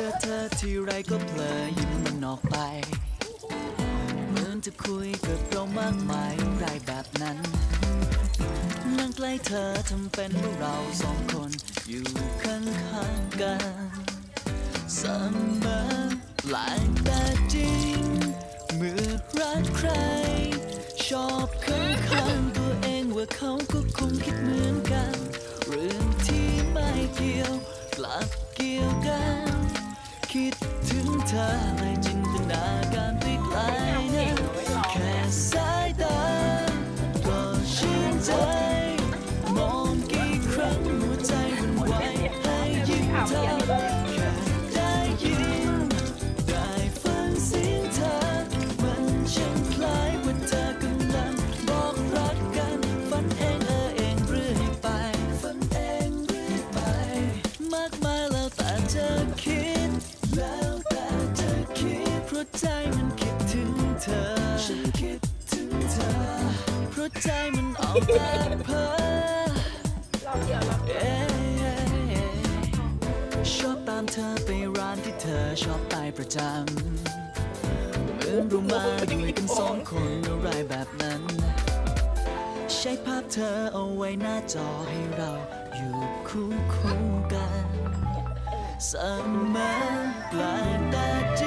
จอเธอที่ไรก็เพลอยิ้มมันออกไป เหมือนจะคุยกับเรามากมายไรแบบนั้น นั่งใกล้เธอทำเป็นว่าเราสองคนอยู่ข้างๆกันเสมอหลายแต่ คิดถึงเธอ ใจมันออกแต่เพ้อรอบเดียวรอบเดียว ชอบตามเธอไปร้านที่เธอชอบไปประจำเหมือนเรามาด้วยกันสองคนอะไรแบบนั้น ใช้ภาพเธอเอาไว้หน้าจอให้เราอยู่คู่คู่กัน เสมอแปลกแต่จ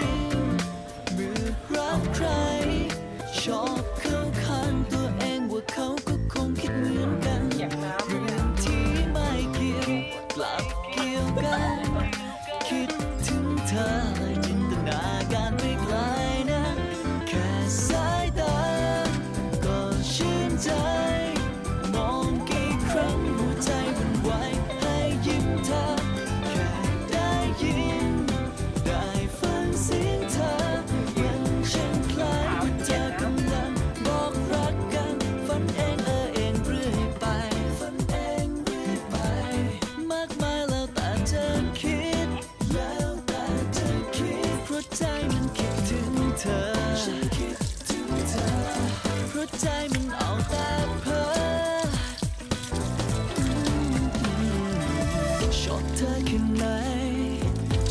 ไหน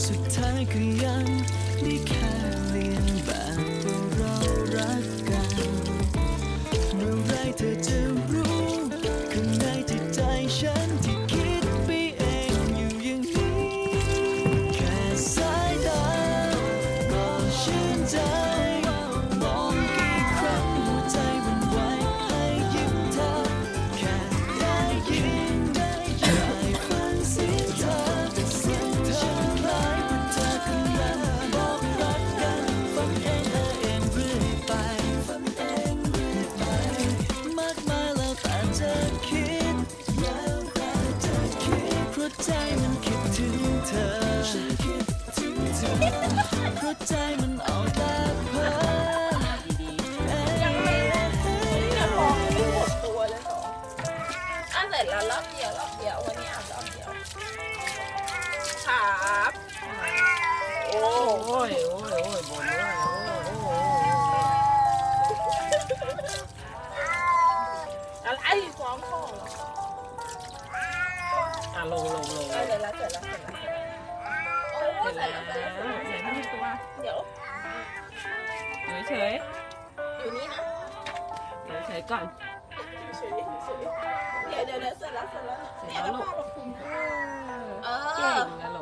สุดท้ายก็ยังได้แค่เรียนแบบว่าเรารัก ใจมันคิดถึงเธอฉันคิดถึงเธอเพราะใจมันเอาแต่เพ้อยังไม่ยังมองไม่หมดตัวเลยเหรออะเสร็จแล้วรอบเดียวรอบเดียววันนี้อะรอบเดียวครับโอ้โอ้ยโอ้ยโอ้ยบ่นว่าโอ้ยโอ้ยอะไรฟ้องพ่อเหรอ อะลงลงลงเสร็จเดี๋ยวแล้วเสร็จแล้วเสร็จแล้วโอ้เสร็จแล้วเสร็จแล้วเสร็จแล้วเสร็จแล้วเสร็จแล้วเดี๋ยวเอยู่เฉยอยู่นี่นะอยู่เฉยก่อนเฉยเฉยเดี๋ยวเดี๋ยวเสร็จแล้วเสร็จแล้วเดี๋ยวแล้วพาลงคุมเออเก่งนะลูก